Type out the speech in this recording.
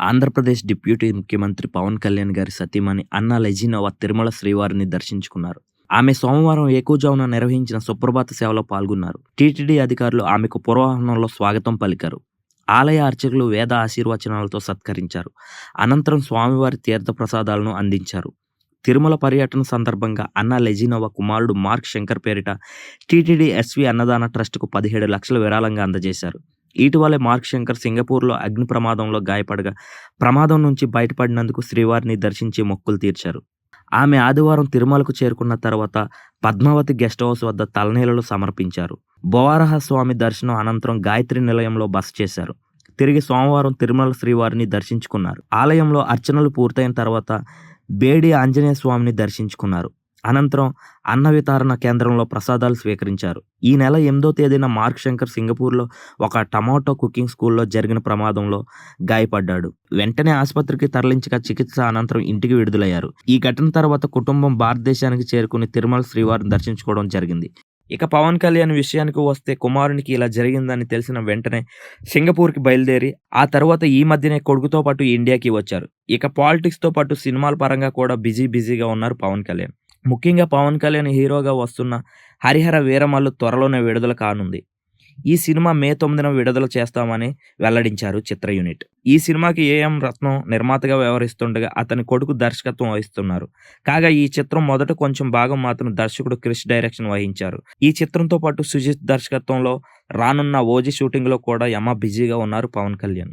Andhra Pradesh deputy ముఖ్యమంత్రి పవన్ కళ్యాణ్ గారి సతీమణి అన్నా లెజినోవా తిరుమల శ్రీవారిని దర్శించుకున్నారు. ఆమె సోమవారం ఏకోజామున నిర్వహించిన సుప్రభాత సేవలో పాల్గొన్నారు. టీటీడీ అధికారులు ఆమెకు పురవాహనంలో స్వాగతం పలికారు. ఆలయ అర్చకులు వేద ఆశీర్వచనాలతో సత్కరించారు. అనంతరం స్వామివారి తీర్థ ప్రసాదాలను అందించారు. తిరుమల పర్యటన సందర్భంగా అన్నా లెజినోవా కుమారుడు మార్క్ శంకర్ పేరిట టీటీడీ ఎస్వి అన్నదాన ట్రస్టుకు పదిహేడు లక్షల విరాళంగా అందజేశారు. ఇటీవలే మార్క్ శంకర్ సింగపూర్లో అగ్ని ప్రమాదంలో గాయపడగా ప్రమాదం నుంచి బయటపడినందుకు శ్రీవారిని దర్శించి మొక్కులు తీర్చారు. ఆమె ఆదివారం తిరుమలకు చేరుకున్న తర్వాత పద్మావతి గెస్ట్ హౌస్ వద్ద తలనీలలు సమర్పించారు. బోవారహ స్వామి దర్శనం అనంతరం గాయత్రి నిలయంలో బస చేశారు. తిరిగి సోమవారం తిరుమల శ్రీవారిని దర్శించుకున్నారు. ఆలయంలో అర్చనలు పూర్తయిన తర్వాత బేడి ఆంజనేయ స్వామిని దర్శించుకున్నారు. అనంతరం అన్న వితరణ కేంద్రంలో ప్రసాదాలు స్వీకరించారు. ఈ నెల ఎనిమిదో తేదీన మార్క్ శంకర్ సింగపూర్లో ఒక టమాటో కుకింగ్ స్కూల్లో జరిగిన ప్రమాదంలో గాయపడ్డాడు. వెంటనే ఆసుపత్రికి తరలించగా చికిత్స అనంతరం ఇంటికి విడుదలయ్యారు. ఈ ఘటన తర్వాత కుటుంబం భారతదేశానికి చేరుకుని తిరుమల శ్రీవారిని దర్శించుకోవడం జరిగింది. ఇక పవన్ కళ్యాణ్ విషయానికి వస్తే కుమారునికి ఇలా జరిగిందని తెలిసిన వెంటనే సింగపూర్కి బయలుదేరి ఆ తర్వాత ఈ మధ్యనే కొడుకుతో పాటు ఇండియాకి వచ్చారు. ఇక పాలిటిక్స్తో పాటు సినిమాల పరంగా కూడా బిజీ బిజీగా ఉన్నారు పవన్ కళ్యాణ్. ముఖ్యంగా పవన్ కళ్యాణ్ హీరోగా వస్తున్న హరిహర వీరమల్లు త్వరలోనే విడుదల కానుంది. ఈ సినిమా మే తొమ్మిదిన విడుదల చేస్తామని వెల్లడించారు చిత్ర యూనిట్. ఈ సినిమాకి ఏఎం రత్నం నిర్మాతగా వ్యవహరిస్తుండగా అతని కొడుకు దర్శకత్వం వహిస్తున్నారు. కాగా ఈ చిత్రం మొదట కొంచెం భాగం మాత్రం దర్శకుడు క్రిష్ డైరెక్షన్ వహించారు. ఈ చిత్రంతో పాటు సుజిత్ దర్శకత్వంలో రానున్న ఓజీ షూటింగ్లో కూడా యమ బిజీగా ఉన్నారు పవన్ కళ్యాణ్.